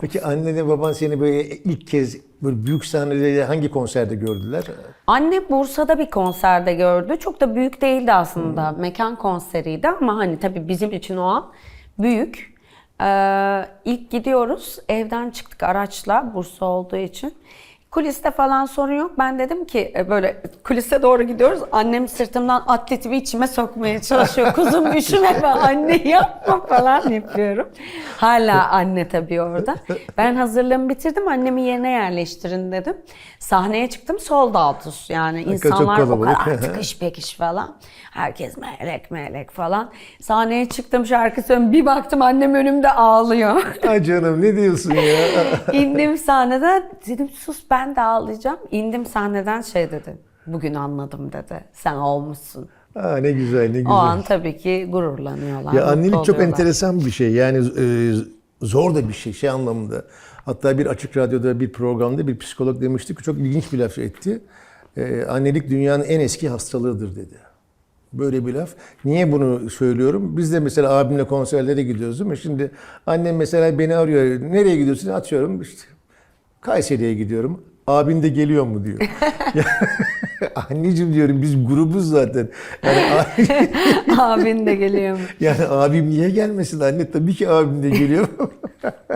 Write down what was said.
Peki annenle baban seni böyle ilk kez böyle büyük sahnede hangi konserde gördüler? Anne Bursa'da bir konserde gördü. Çok da büyük değildi aslında. Mekan konseriydi ama hani tabii bizim için o an büyük. Ee, ilk gidiyoruz. Evden çıktık araçla Bursa olduğu için. Kuliste falan sorun yok. Ben dedim ki e, böyle kulise doğru gidiyoruz. Annem sırtımdan atletimi içime sokmaya çalışıyor. Kuzum üşüme ben anne yapma falan yapıyorum. Hala anne tabii orada. Ben hazırlığımı bitirdim. Annemi yerine yerleştirin dedim. Sahneye çıktım sold out'uz. Yani insanlar o kadar tıkış pekiş falan. Herkes melek melek falan. Sahneye çıktım şarkı söylüyorum. Bir baktım annem önümde ağlıyor. Ay canım ne diyorsun ya? İndim sahneden dedim sus ben de ağlayacağım. İndim sahneden şey dedi. Bugün anladım dedi. Sen olmuşsun. Aa, ne güzel ne güzel. O an tabii ki gururlanıyorlar. Ya annelik çok enteresan bir şey. Yani e, zor da bir şey şey anlamında. Hatta bir açık radyoda bir programda bir psikolog demişti ki çok ilginç bir laf etti. E, annelik dünyanın en eski hastalığıdır dedi. Böyle bir laf. Niye bunu söylüyorum? Biz de mesela abimle konserlere gidiyoruz değil mi? Şimdi annem mesela beni arıyor. Nereye gidiyorsun? Atıyorum işte Kayseri'ye gidiyorum. Abin de geliyor mu diyor. Anneciğim diyorum biz grubuz zaten. Yani abi- Abin de geliyor. yani abim niye gelmesin anne? Tabii ki abim de geliyor.